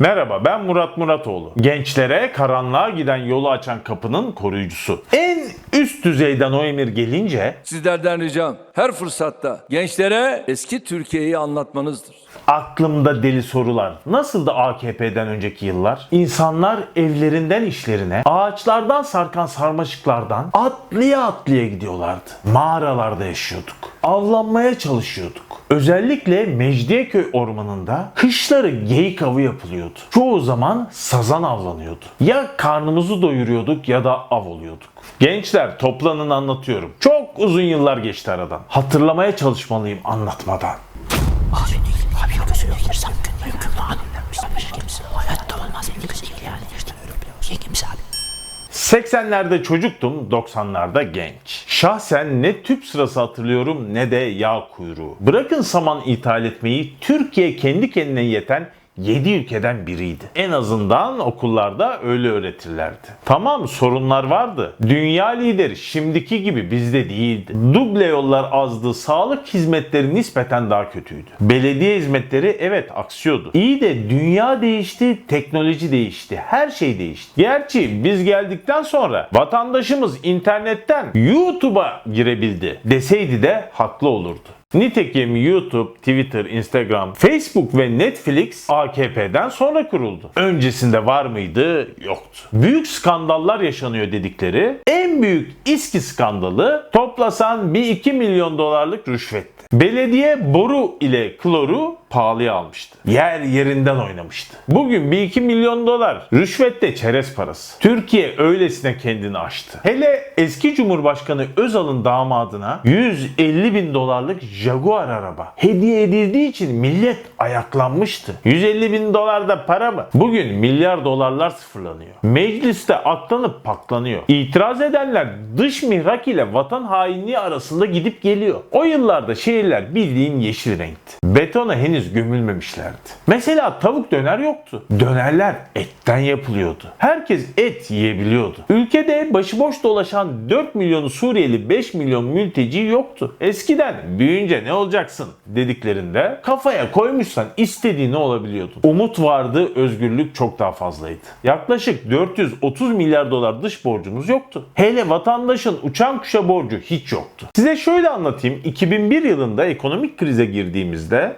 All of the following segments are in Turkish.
Merhaba ben Murat Muratoğlu. Gençlere karanlığa giden yolu açan kapının koruyucusu. En üst düzeyden o emir gelince Sizlerden ricam her fırsatta gençlere eski Türkiye'yi anlatmanızdır. Aklımda deli sorular. Nasıldı AKP'den önceki yıllar? İnsanlar evlerinden işlerine, ağaçlardan sarkan sarmaşıklardan atlaya atlaya gidiyorlardı. Mağaralarda yaşıyorduk. Avlanmaya çalışıyorduk. Özellikle Mecidiyeköy ormanında kışları geyik avı yapılıyordu. Çoğu zaman sazan avlanıyordu. Ya karnımızı doyuruyorduk ya da av oluyorduk. Gençler toplanın anlatıyorum. Çok uzun yıllar geçti aradan. Hatırlamaya çalışmalıyım anlatmadan. Abi, abi gözüne girsem gün mümkün mü? Biz kimse hayatta olmaz en güzel yani. İşte. Kimse abi. 80'lerde çocuktum, 90'larda genç. Şahsen ne tüp sırası hatırlıyorum ne de yağ kuyruğu. Bırakın saman ithal etmeyi, Türkiye kendi kendine yeten 7 ülkeden biriydi. En azından okullarda öyle öğretirlerdi. Tamam sorunlar vardı. Dünya lideri şimdiki gibi bizde değildi. Duble yollar azdı, sağlık hizmetleri nispeten daha kötüydü. Belediye hizmetleri evet aksıyordu. İyi de dünya değişti, teknoloji değişti, her şey değişti. Gerçi biz geldikten sonra vatandaşımız internetten YouTube'a girebildi deseydi de haklı olurdu. Nitekim YouTube, Twitter, Instagram, Facebook ve Netflix AKP'den sonra kuruldu. Öncesinde var mıydı? Yoktu. Büyük skandallar yaşanıyor dedikleri en büyük İSKİ skandalı toplasan 1-2 milyon dolarlık rüşvetti. Belediye boru ile kloru pahalıya almıştı. Yer yerinden oynamıştı. Bugün 1-2 milyon dolar rüşvette çerez parası. Türkiye öylesine kendini aştı. Hele eski Cumhurbaşkanı Özal'ın damadına 150 bin dolarlık Jaguar araba hediye edildiği için millet ayaklanmıştı. 150 bin dolar da para mı? Bugün milyar dolarlar sıfırlanıyor. Mecliste aklanıp paklanıyor. İtiraz edenler dış mihrak ile vatan hainliği arasında gidip geliyor. O yıllarda şehirler bildiğin yeşil renkti. Betona henüz gömülmemişlerdi. Mesela tavuk döner yoktu. Dönerler etten yapılıyordu. Herkes et yiyebiliyordu. Ülkede başıboş dolaşan 4 milyonu Suriyeli 5 milyon mülteci yoktu. Eskiden büyüyünce ne olacaksın dediklerinde kafaya koymuşsan istediğini olabiliyordun. Umut vardı, özgürlük çok daha fazlaydı. Yaklaşık 430 milyar dolar dış borcumuz yoktu. Hele vatandaşın uçan kuşa borcu hiç yoktu. Size şöyle anlatayım. 2001 yılında ekonomik krize girdiğimizde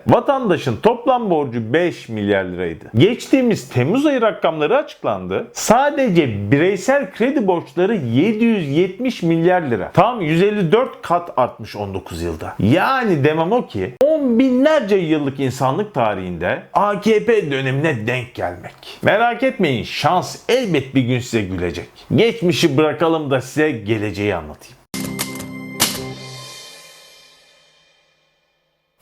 vatandaşın toplam borcu 5 milyar liraydı. Geçtiğimiz Temmuz ayı rakamları açıklandı. Sadece bireysel kredi borçları 770 milyar lira. Tam 154 kat artmış 19 yılda. Yani demem o ki 10 binlerce yıllık insanlık tarihinde AKP dönemine denk gelmek. Merak etmeyin şans elbet bir gün size gülecek. Geçmişi bırakalım da size geleceği anlatayım.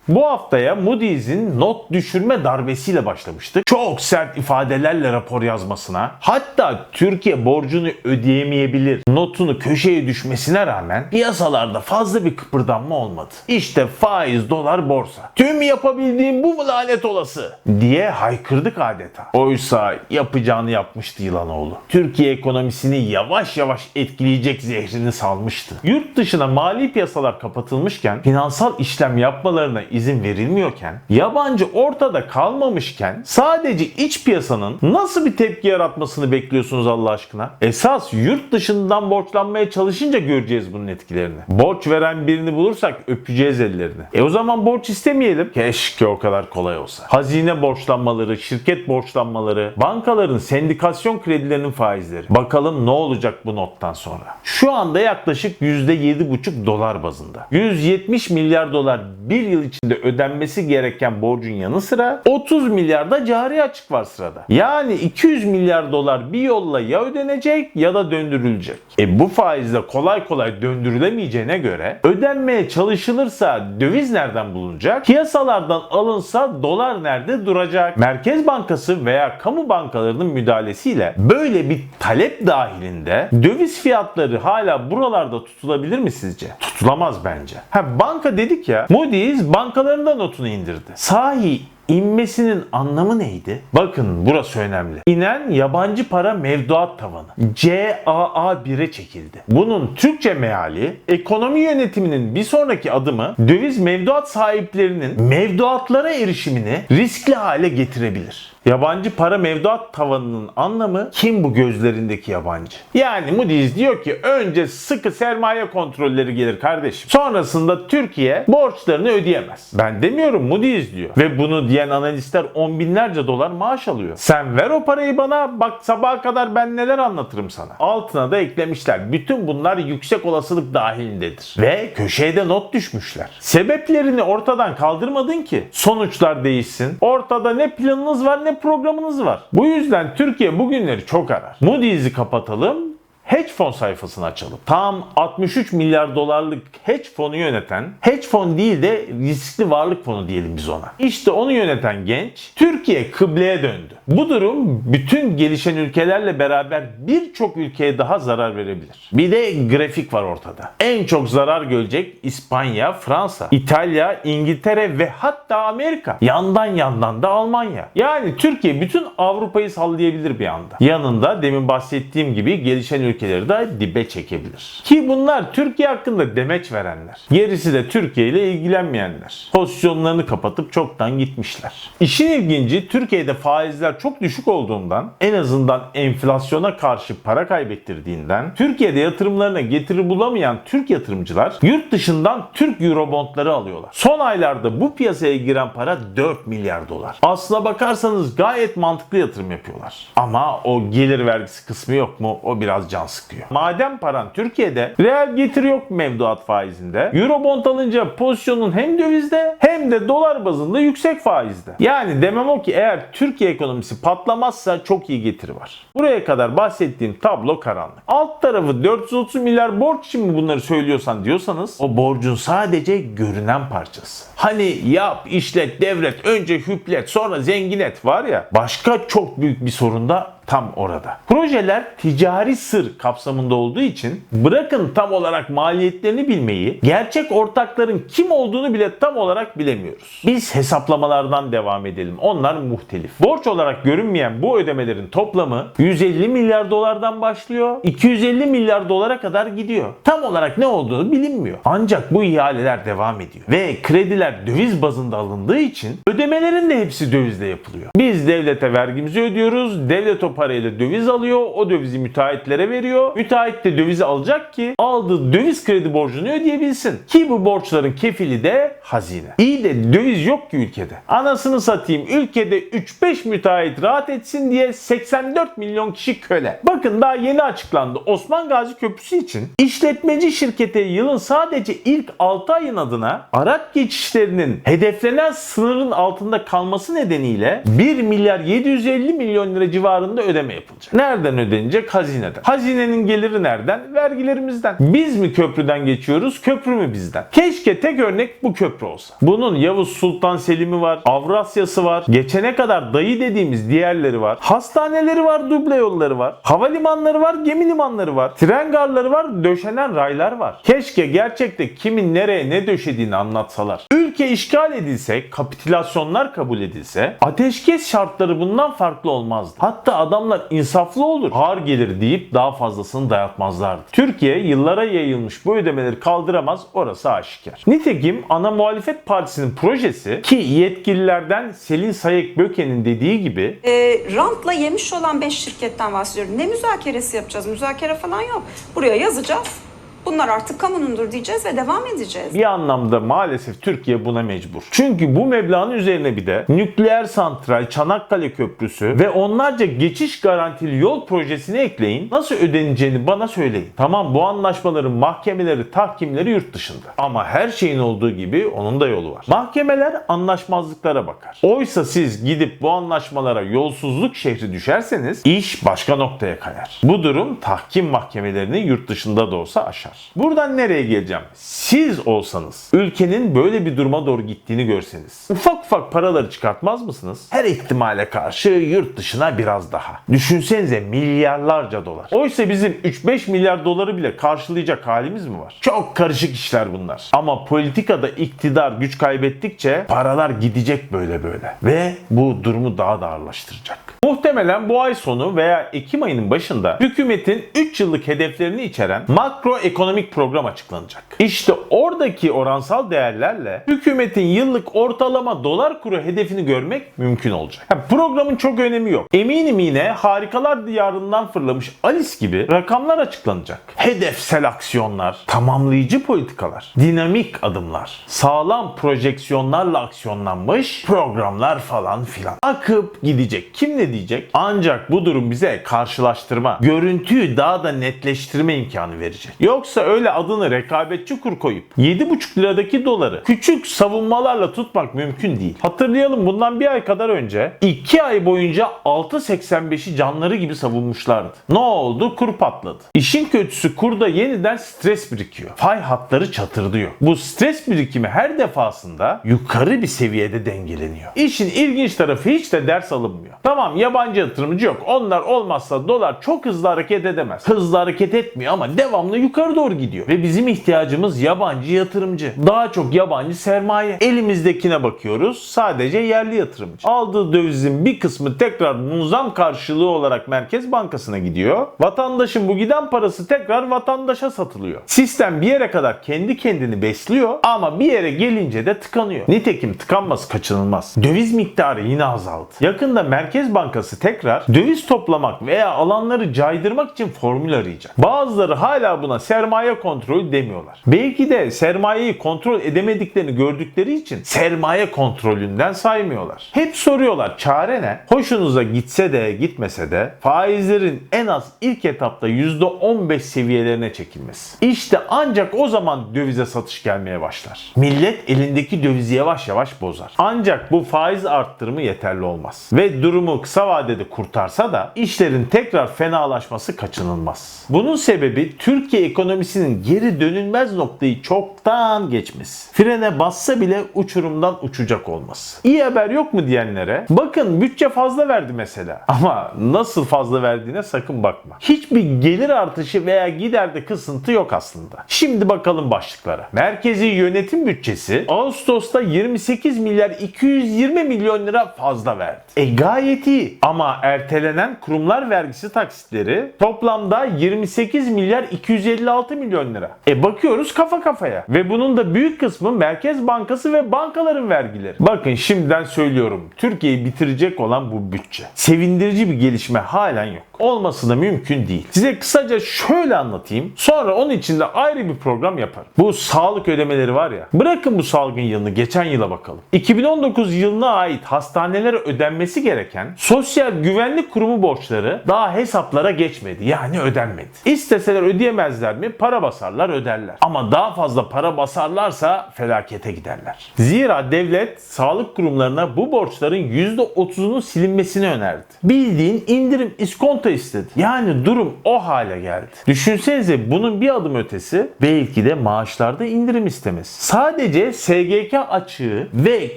Bu haftaya Moody's'in not düşürme darbesiyle başlamıştık. Çok sert ifadelerle rapor yazmasına, hatta Türkiye borcunu ödeyemeyebilir notunu köşeye düşmesine rağmen piyasalarda fazla bir kıpırdanma olmadı. İşte faiz, dolar, borsa. Tüm yapabildiğim bu mu lanet olası diye haykırdık adeta. Oysa yapacağını yapmıştı Yılanoğlu. Türkiye ekonomisini yavaş yavaş etkileyecek zehrini salmıştı. Yurt dışına mali piyasalar kapatılmışken finansal işlem yapmalarına izin verilmiyorken, yabancı ortada kalmamışken sadece iç piyasanın nasıl bir tepki yaratmasını bekliyorsunuz Allah aşkına? Esas yurt dışından borçlanmaya çalışınca göreceğiz bunun etkilerini. Borç veren birini bulursak öpeceğiz ellerini. E o zaman borç istemeyelim. Keşke o kadar kolay olsa. Hazine borçlanmaları, şirket borçlanmaları, bankaların sendikasyon kredilerinin faizleri. Bakalım ne olacak bu nottan sonra. Şu anda yaklaşık %7,5 dolar bazında. 170 milyar dolar bir yıl içinde ödenmesi gereken borcun yanı sıra 30 milyar da cari açık var sırada. Yani 200 milyar dolar bir yolla ya ödenecek ya da döndürülecek. E bu faizle kolay kolay döndürülemeyeceğine göre ödenmeye çalışılırsa döviz nereden bulunacak? Piyasalardan alınsa dolar nerede duracak? Merkez Bankası veya kamu bankalarının müdahalesiyle böyle bir talep dahilinde döviz fiyatları hala buralarda tutulabilir mi sizce? Tutulamaz bence. Ha banka dedik ya Moody's bankaların da notunu indirdi. Sahi İnmesinin anlamı neydi? Bakın burası önemli. İnen yabancı para mevduat tavanı. CAA 1'e çekildi. Bunun Türkçe meali ekonomi yönetiminin bir sonraki adımı döviz mevduat sahiplerinin mevduatlara erişimini riskli hale getirebilir. Yabancı para mevduat tavanının anlamı kim bu gözlerindeki yabancı? Yani Moody's diyor ki önce sıkı sermaye kontrolleri gelir kardeşim. Sonrasında Türkiye borçlarını ödeyemez. Ben demiyorum Moody's diyor. Ve bunu diyen analistler on binlerce dolar maaş alıyor. Sen ver o parayı bana bak sabaha kadar ben neler anlatırım sana. Altına da eklemişler. Bütün bunlar yüksek olasılık dahilindedir. Ve köşeye de not düşmüşler. Sebeplerini ortadan kaldırmadın ki sonuçlar değişsin. Ortada ne planınız var ne programınız var. Bu yüzden Türkiye bugünleri çok arar. Moody's'i kapatalım hedge fon sayfasını açalım. Tam 63 milyar dolarlık hedge fonu yöneten, hedge fon değil de riskli varlık fonu diyelim biz ona. İşte onu yöneten genç Türkiye kıbleye döndü. Bu durum bütün gelişen ülkelerle beraber birçok ülkeye daha zarar verebilir. Bir de grafik var ortada. En çok zarar görecek İspanya, Fransa, İtalya, İngiltere ve hatta Amerika. Yandan yandan da Almanya. Yani Türkiye bütün Avrupa'yı sallayabilir bir anda. Yanında demin bahsettiğim gibi gelişen ülkeleri de dibe çekebilir. Ki bunlar Türkiye hakkında demeç verenler. Gerisi de Türkiye ile ilgilenmeyenler. Pozisyonlarını kapatıp çoktan gitmişler. İşin ilginci Türkiye'de faizler çok düşük olduğundan en azından enflasyona karşı para kaybettirdiğinden Türkiye'de yatırımlarına getiri bulamayan Türk yatırımcılar yurt dışından Türk Eurobondları alıyorlar. Son aylarda bu piyasaya giren para 4 milyar dolar. Aslına bakarsanız gayet mantıklı yatırım yapıyorlar. Ama o gelir vergisi kısmı yok mu? O biraz can sıkıyor. Madem paran Türkiye'de reel getiri yok mevduat faizinde. Eurobond alınca pozisyonun hem dövizde hem de dolar bazında yüksek faizde. Yani demem o ki eğer Türkiye ekonomisi patlamazsa çok iyi getiri var. Buraya kadar bahsettiğim tablo karanlık. Alt tarafı 430 milyar borç mi bunları söylüyorsan diyorsanız o borcun sadece görünen parçası. Hani yap, işlet, devret, önce hüplet, sonra zengin et var ya başka çok büyük bir sorun da tam orada. Projeler ticari sır kapsamında olduğu için bırakın tam olarak maliyetlerini bilmeyi, gerçek ortakların kim olduğunu bile tam olarak bilemiyoruz. Biz hesaplamalardan devam edelim. Onlar muhtelif. Borç olarak görünmeyen bu ödemelerin toplamı 150 milyar dolardan başlıyor, 250 milyar dolara kadar gidiyor. Tam olarak ne olduğunu bilinmiyor. Ancak bu ihaleler devam ediyor. Ve krediler döviz bazında alındığı için ödemelerin de hepsi dövizle yapılıyor. Biz devlete vergimizi ödüyoruz. Devlet o parayla döviz alıyor. O dövizi müteahhitlere veriyor. Müteahhit de dövizi alacak ki aldığı döviz kredi borcunu ödeyebilsin. Ki bu borçların kefili de hazine. İyi de döviz yok ki ülkede. Anasını satayım ülkede 3-5 müteahhit rahat etsin diye 84 milyon kişi köle. Bakın daha yeni açıklandı. Osman Gazi Köprüsü için işletmeci şirkete yılın sadece ilk 6 ayın adına araç geçişlerinin hedeflenen sınırın altında kalması nedeniyle 1 milyar 750 milyon lira civarında ödeme yapılacak. Nereden ödenecek? Hazineden. Hazinenin geliri nereden? Vergilerimizden. Biz mi köprüden geçiyoruz? Köprü mü bizden? Keşke tek örnek bu köprü olsa. Bunun Yavuz Sultan Selim'i var, Avrasya'sı var, geçene kadar dayı dediğimiz diğerleri var. Hastaneleri var, duble yolları var. Havalimanları var, gemi limanları var. Tren garları var, döşenen raylar var. Keşke gerçekte kimin nereye ne döşediğini anlatsalar. Ülke işgal edilse, kapitülasyonlar kabul edilse, ateşkes şartları bundan farklı olmazdı. Hatta adamlar insaflı olur, ağır gelir deyip daha fazlasını dayatmazlardı. Türkiye yıllara yayılmış bu ödemeleri kaldıramaz, orası aşikar. Nitekim ana muhalefet partisinin projesi ki yetkililerden Selin Sayık Böke'nin dediği gibi e, rantla yemiş olan 5 şirketten bahsediyorum. Ne müzakeresi yapacağız? Müzakere falan yok. Buraya yazacağız. Bunlar artık kamunundur diyeceğiz ve devam edeceğiz. Bir anlamda maalesef Türkiye buna mecbur. Çünkü bu meblağın üzerine bir de nükleer santral, Çanakkale Köprüsü ve onlarca geçiş garantili yol projesini ekleyin. Nasıl ödeneceğini bana söyleyin. Tamam bu anlaşmaların mahkemeleri, tahkimleri yurt dışında. Ama her şeyin olduğu gibi onun da yolu var. Mahkemeler anlaşmazlıklara bakar. Oysa siz gidip bu anlaşmalara yolsuzluk şehri düşerseniz iş başka noktaya kayar. Bu durum tahkim mahkemelerini yurt dışında da olsa aşar. Buradan nereye geleceğim? Siz olsanız ülkenin böyle bir duruma doğru gittiğini görseniz ufak ufak paraları çıkartmaz mısınız? Her ihtimale karşı yurt dışına biraz daha. Düşünsenize milyarlarca dolar. Oysa bizim 3-5 milyar doları bile karşılayacak halimiz mi var? Çok karışık işler bunlar. Ama politikada iktidar güç kaybettikçe paralar gidecek böyle böyle. Ve bu durumu daha da ağırlaştıracak. Muhtemelen bu ay sonu veya Ekim ayının başında hükümetin 3 yıllık hedeflerini içeren makroekonomik ekonomik program açıklanacak. İşte oradaki oransal değerlerle hükümetin yıllık ortalama dolar kuru hedefini görmek mümkün olacak. Ha, programın çok önemi yok. Eminim yine harikalar diyarından fırlamış Alice gibi rakamlar açıklanacak. Hedefsel aksiyonlar, tamamlayıcı politikalar, dinamik adımlar, sağlam projeksiyonlarla aksiyonlanmış programlar falan filan. Akıp gidecek. Kim ne diyecek? Ancak bu durum bize karşılaştırma, görüntüyü daha da netleştirme imkanı verecek. Yoksa öyle adını rekabetçi kur koyup 7,5 liradaki doları küçük savunmalarla tutmak mümkün değil. Hatırlayalım bundan bir ay kadar önce 2 ay boyunca 6.85'i canları gibi savunmuşlardı. Ne oldu? Kur patladı. İşin kötüsü kurda yeniden stres birikiyor. Fay hatları çatırdıyor. Bu stres birikimi her defasında yukarı bir seviyede dengeleniyor. İşin ilginç tarafı hiç de ders alınmıyor. Tamam yabancı yatırımcı yok. Onlar olmazsa dolar çok hızlı hareket edemez. Hızlı hareket etmiyor ama devamlı yukarı doğru gidiyor. Ve bizim ihtiyacımız yabancı yatırımcı. Daha çok yabancı sermaye. Elimizdekine bakıyoruz. Sadece yerli yatırımcı. Aldığı dövizin bir kısmı tekrar muzam karşılığı olarak Merkez Bankası'na gidiyor. Vatandaşın bu giden parası tekrar vatandaşa satılıyor. Sistem bir yere kadar kendi kendini besliyor ama bir yere gelince de tıkanıyor. Nitekim tıkanması kaçınılmaz. Döviz miktarı yine azaldı. Yakında Merkez Bankası tekrar döviz toplamak veya alanları caydırmak için formül arayacak. Bazıları hala buna sermaye kontrolü demiyorlar. Belki de sermayeyi kontrol edemediklerini gördükleri için sermaye kontrolünden saymıyorlar. Hep soruyorlar çare ne? Hoşunuza gitse de gitmese de faizlerin en az ilk etapta %15 seviyelerine çekilmesi. İşte ancak o zaman dövize satış gelmeye başlar. Millet elindeki dövizi yavaş yavaş bozar. Ancak bu faiz arttırımı yeterli olmaz. Ve durumu kısa vadede kurtarsa da işlerin tekrar fenalaşması kaçınılmaz. Bunun sebebi Türkiye ekonomisinin geri dönülmez noktayı çoktan geçmesi. Frene bassa bile uçurumdan uçacak olması. İyi haber yok mu diyenlere bakın bütçe fazla verdi mesela. Ama nasıl fazla verdiğine sakın bakma. Hiçbir gelir artışı veya giderde kısıntı yok aslında. Şimdi bakalım başlıklara. Merkezi yönetim bütçesi Ağustos'ta 28 milyar 220 milyon lira fazla verdi. E gayet iyi ama ertelenen kurumlar vergisi taksitleri toplamda 28 milyar 256 milyon lira. E bakıyoruz kafa kafaya ve bunun da büyük kısmı Merkez Bankası ve bankaların vergileri. Bakın şimdiden söylüyorum Türkiye'yi bitirecek olan bu bütçe. Sevindirici bir gelişme halen yok. Olması da mümkün değil. Size kısaca şöyle anlatayım. Sonra onun için de ayrı bir program yaparım. Bu sağlık ödemeleri var ya. Bırakın bu salgın yılını geçen yıla bakalım. 2019 yılına ait hastanelere ödenmesi gereken Sosyal Güvenlik Kurumu borçları daha hesaplara geçmedi. Yani ödenmedi. İsteseler ödeyemezler mi? Para basarlar öderler. Ama daha fazla para basarlarsa felakete giderler. Zira devlet sağlık kurumlarına bu borçların %30'unun silinmesini önerdi. Bildiğin indirim iskonto istedi. Yani durum o hale geldi. Düşünsenize bunun bir adım ötesi belki de maaşlarda indirim istemesi. Sadece SGK açığı ve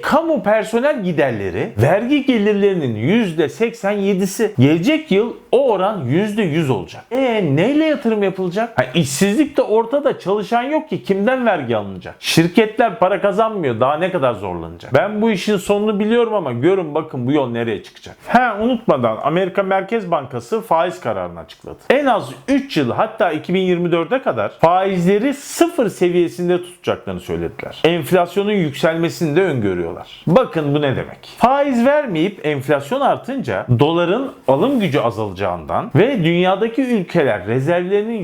kamu personel giderleri vergi gelirlerinin %87'si. Gelecek yıl o oran %100 olacak. E neyle yatırım yapılacak? Ha, işsizlik ortada çalışan yok ki kimden vergi alınacak? Şirketler para kazanmıyor daha ne kadar zorlanacak? Ben bu işin sonunu biliyorum ama görün bakın bu yol nereye çıkacak. Ha unutmadan Amerika Merkez Bankası faiz kararını açıkladı. En az 3 yıl hatta 2024'e kadar faizleri sıfır seviyesinde tutacaklarını söylediler. Enflasyonun yükselmesini de öngörüyorlar. Bakın bu ne demek? Faiz vermeyip enflasyon artınca doların alım gücü azalacağından ve dünyadaki ülkeler rezervlerinin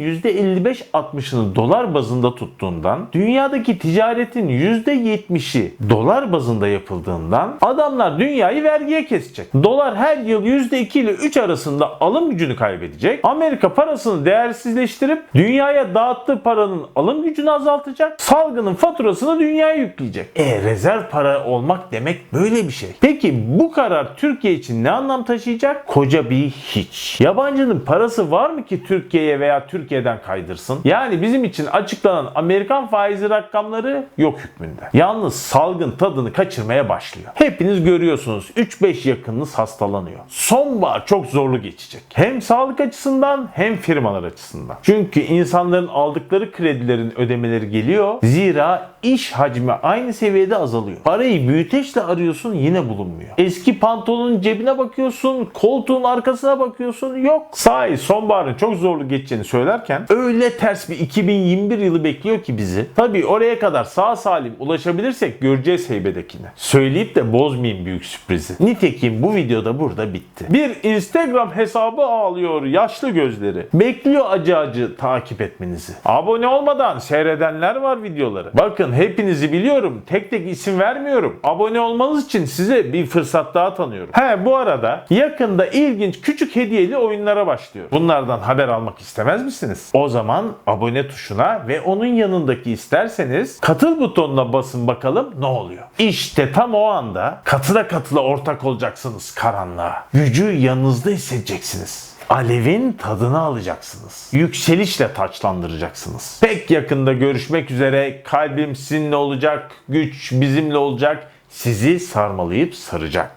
%55-60'ını dolar bazında tuttuğundan dünyadaki ticaretin %70'i dolar bazında yapıldığından adamlar dünyayı vergiye kesecek. Dolar her yıl %2 ile 3 arasında alım gücünü kaybedecek. Amerika parasını değersizleştirip dünyaya dağıttığı paranın alım gücünü azaltacak. Salgının faturasını dünyaya yükleyecek. E rezerv para olmak demek böyle bir şey. Peki bu karar Türkiye için ne anlam taşıyacak? Koca bir hiç. Yabancının parası var mı ki Türkiye'ye veya Türkiye'den kaydırsın? Yani bizim için açıklanan Amerikan faizi rakamları yok hükmünde. Yalnız salgın tadını kaçırmaya başlıyor. Hepiniz görüyorsunuz 3-5 yakınınız hastalanıyor. Sonbahar çok zorlu geçecek. Hem sağlık açısından hem firmalar açısından. Çünkü insanların aldıkları kredilerin ödemeleri geliyor. Zira iş hacmi aynı seviyede azalıyor. Parayı büyüteçle arıyorsun yine bulunmuyor. Eski pantolonun cebine bakıyorsun, koltuğun arkasına bakıyorsun yok. Sahi sonbaharın çok zorlu geçeceğini söylerken öyle ter ters bir 2021 yılı bekliyor ki bizi. Tabii oraya kadar sağ salim ulaşabilirsek göreceğiz heybedekini. Söyleyip de bozmayayım büyük sürprizi. Nitekim bu videoda burada bitti. Bir Instagram hesabı ağlıyor yaşlı gözleri. Bekliyor acı acı takip etmenizi. Abone olmadan seyredenler var videoları. Bakın hepinizi biliyorum. Tek tek isim vermiyorum. Abone olmanız için size bir fırsat daha tanıyorum. He bu arada yakında ilginç küçük hediyeli oyunlara başlıyor. Bunlardan haber almak istemez misiniz? O zaman abone tuşuna ve onun yanındaki isterseniz katıl butonuna basın bakalım ne oluyor. İşte tam o anda katıla katıla ortak olacaksınız karanlığa. Gücü yanınızda hissedeceksiniz. Alevin tadını alacaksınız. Yükselişle taçlandıracaksınız. Pek yakında görüşmek üzere. Kalbim sizinle olacak, güç bizimle olacak. Sizi sarmalayıp saracak.